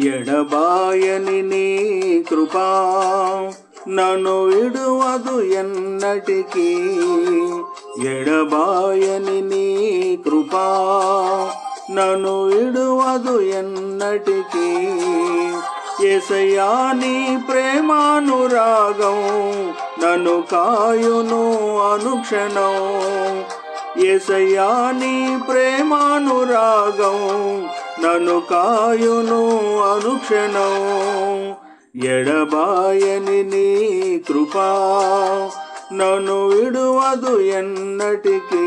ఎడబాయని నీ కృపా నన్ను విడువదు ఎన్నటికీ. ఎడబాయని నీ కృపా నన్ను విడువదు ఎన్నటికీ. ఎసయా నీ ప్రేమానురాగం నన్ను కాయును అనుక్షణం. ఎసయా నీ ప్రేమానురాగం నను కాయును అనుక్షణం. ఎడబాయని నీ కృపా నన్ను విడువదు ఎన్నటికీ.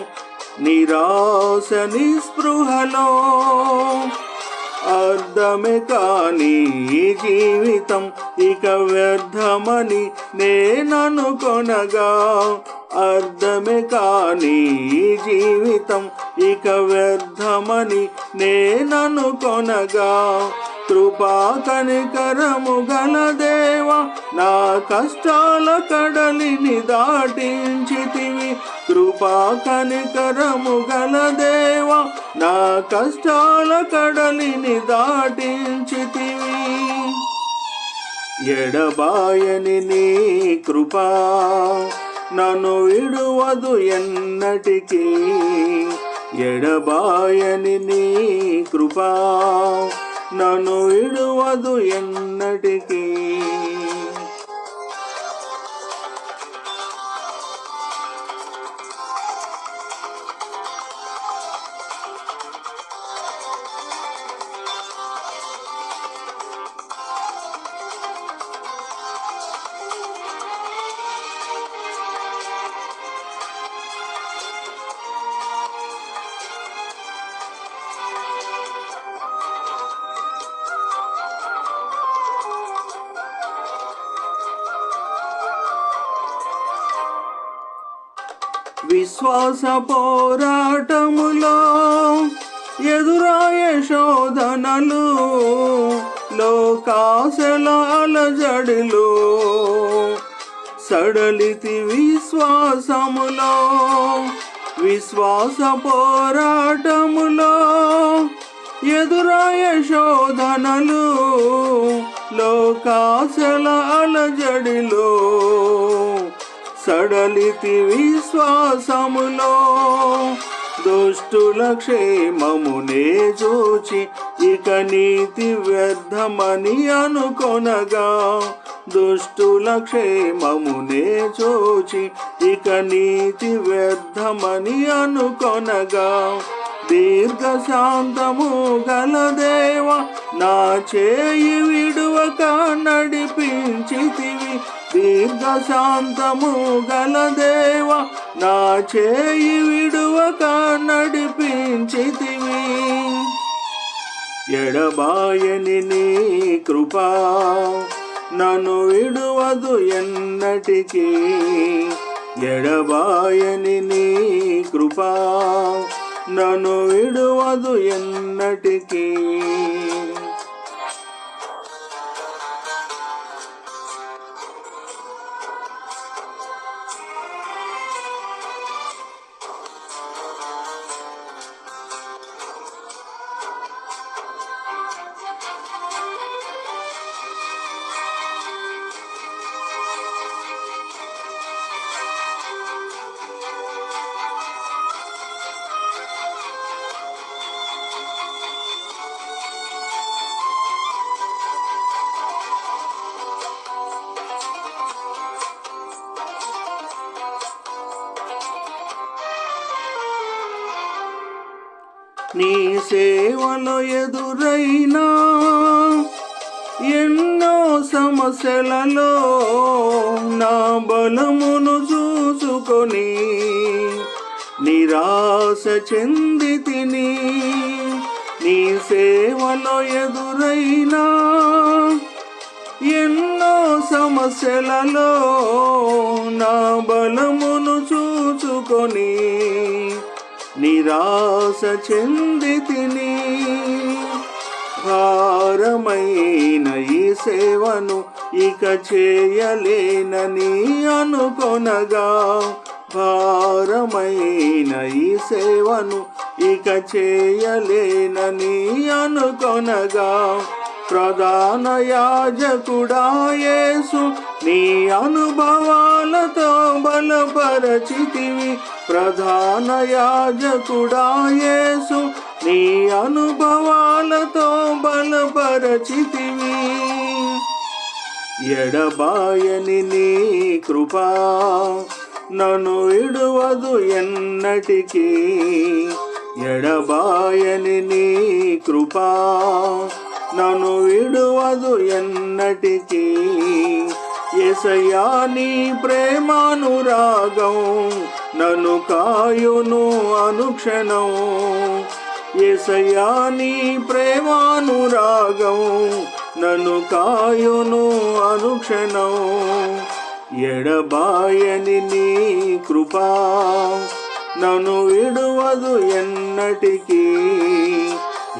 నిరాశ నిస్పృహలో అర్థమే కానీ జీవితం ఇక వ్యర్థమని నేననుకొనగా అర్థమే కానీ జీవితం ఇక వ్యర్థమని నేననుకొనగా కృపా కనికరము గల దేవ నా కష్టాల కడలిని దాటించితివి. కృపా కనికరము గల దేవ నా కష్టాల కడలిని దాటించితివి. ఎడబాయని నీ కృపా నన్ను విడువదు ఎన్నటికీ. ఎడబాయని నీ కృపా నన్ను విడువదు ఎన్నటికీ. విశ్వాస పోరాటములో ఎదురాయ శోధనలు లోకాశలాల జడిలో. సడలితి విశ్వాసములో విశ్వాస పోరాటములో ఎదురాయ శోధనలు లోకాశలాల జడిలో. సడలితి విశ్వాసములో దుష్టుల క్షేమమునే చూచి ఇక నీతి వ్యర్థమని అనుకొనగా దుష్టుల క్షేమమునే చూచి ఇక నీతి వ్యర్థమని అనుకొనగా దీర్ఘ శాంతము గల దేవ నా చేయి విడువక నడిపించితివి. దీర్ఘ శాంతము గల దేవ నా చేయి విడువక నడిపించితివి. ఎడబాయని నీ కృపా నన్ను విడువదు ఎన్నటికీ. ఎడబాయని నీ కృపా నన్ను విడువదు ఎన్నటికీ. నీ సేవలో ఎదురైనా ఎన్నో సమస్యలలో నా బలమును చూసుకొని నిరాశ చెంది తిని నీ సేవలో ఎదురైనా ఎన్నో సమస్యలలో నా బలమును చూచుకొని నిరాశ చెంది తిని భారమైన ఈ సేవను ఇక చేయలేనని అనుకొనగా భారమైన ఈ సేవను ఇక చేయలేనని అనుకొనగా ప్రధాన యాజకుడా యేసు నీ అనుభవాలతో బలపరచితివి. ప్రధాన యాజకుడా యేసు నీ అనుభవాలతో బలపరచితివి. ఎడబాయని నీ కృపా నన్ను విడువదు ఎన్నటికీ. ఎడబాయని నీ కృపా నన్ను విడువదు ఎన్నటికీ. ఎసయా నీ ప్రేమానురాగం నన్ను కాయును అనుక్షణం. ఎసయా నీ ప్రేమానురాగం నన్ను కాయును అనుక్షణం. ఎడబాయని నీ కృపా నన్ను విడువదు ఎన్నటికీ.